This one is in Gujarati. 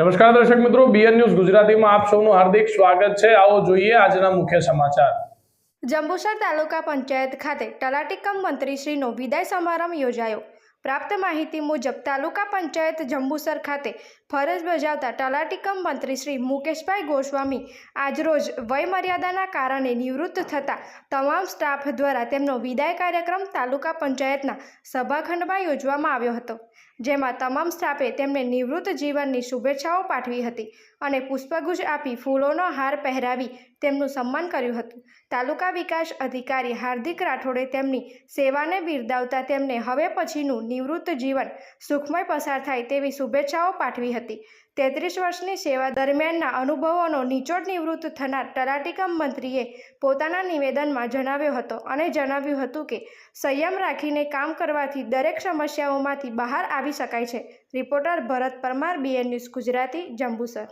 નમસ્કાર દર્શક મિત્રો બીએન ન્યૂઝ ગુજરાતીમાં આપ સૌનું હાર્દિક સ્વાગત છે. આવો જોઈએ આજના મુખ્ય સમાચાર. જંબુસર તાલુકા પંચાયત ખાતે તલાટી કમ મંત્રીશ્રીનો વિદાય સમારંભ યોજાયો. પ્રાપ્ત માહિતી મુજબ તાલુકા પંચાયત જંબુસર ખાતે ફરજ બજાવતા તલાટીકમ મંત્રી શ્રી મુકેશભાઈ ગોસ્વામી આજરોજ વયમર્યાદાના કારણે નિવૃત્ત થતા તમામ સ્ટાફ દ્વારા તેમનો વિદાય કાર્યક્રમ તાલુકા પંચાયતના સભાખંડમાં યોજવામાં આવ્યો હતો, જેમાં તમામ સ્ટાફે તેમને નિવૃત્ત જીવનની શુભેચ્છાઓ પાઠવી હતી અને પુષ્પગુચ્છ આપી ફૂલોનો હાર પહેરાવી તેમનું સન્માન કર્યું હતું. તાલુકા વિકાસ અધિકારી હાર્દિક રાઠોડે તેમની સેવાને બિરદાવતા તેમને હવે પછીનું નિવૃત્ત જીવન સુખમય પસાર થાય તેવી શુભેચ્છાઓ પાઠવી હતી. તેત્રીસ વર્ષની સેવા દરમિયાનના અનુભવોનો નિચોડ નિવૃત્ત થનાર તલાટીકમ મંત્રીએ પોતાના નિવેદનમાં જણાવ્યો હતો અને જણાવ્યું હતું કે, સંયમ રાખીને કામ કરવાથી દરેક સમસ્યાઓમાંથી બહાર આવી શકાય છે. Reporter Bharat Parmar BN news Gujarati, Jambusar.